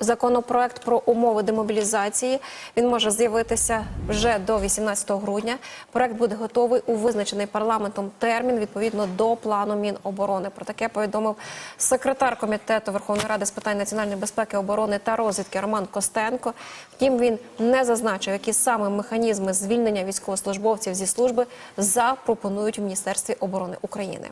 Законопроект про умови демобілізації. Він може з'явитися вже до 18 грудня. Проект буде готовий у визначений парламентом термін відповідно до плану Міноборони. Про таке повідомив секретар комітету Верховної Ради з питань національної безпеки, оборони та розвідки Роман Костенко. Втім, він не зазначив, які саме механізми звільнення військовослужбовців зі служби запропонують в Міністерстві оборони України.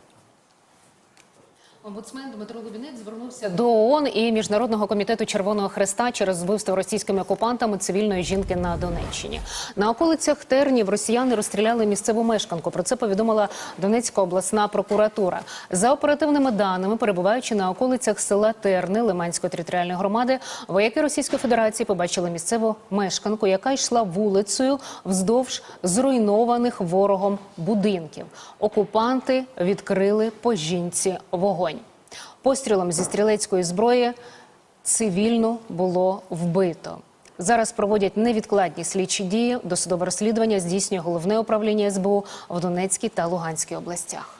Омбудсмен Дмитро Лубінець звернувся до ООН і Міжнародного комітету Червоного Хреста через вбивство російськими окупантами цивільної жінки на Донеччині. На околицях Тернів росіяни розстріляли місцеву мешканку. Про це повідомила Донецька обласна прокуратура. За оперативними даними, перебуваючи на околицях села Терни Лиманської територіальної громади, вояки Російської Федерації побачили місцеву мешканку, яка йшла вулицею вздовж зруйнованих ворогом будинків. Окупанти відкрили по жінці вогонь. Пострілом зі стрілецької зброї цивільну було вбито. Зараз проводять невідкладні слідчі дії. Досудове розслідування здійснює головне управління СБУ в Донецькій та Луганській областях.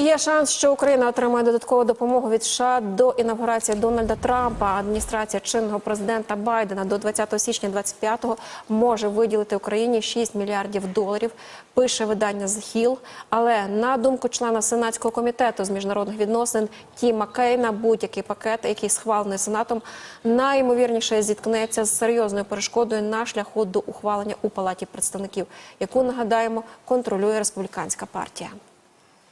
Є шанс, що Україна отримає додаткову допомогу від США до інавгурації Дональда Трампа. Адміністрація чинного президента Байдена до 20 січня 25-го може виділити Україні 6 мільярдів доларів. Пише видання The Hill. Але на думку члена сенатського комітету з міжнародних відносин Тіма Кейна, будь-який пакет, який схвалений сенатом, найімовірніше зіткнеться з серйозною перешкодою на шляху до ухвалення у палаті представників, яку нагадаємо контролює республіканська партія.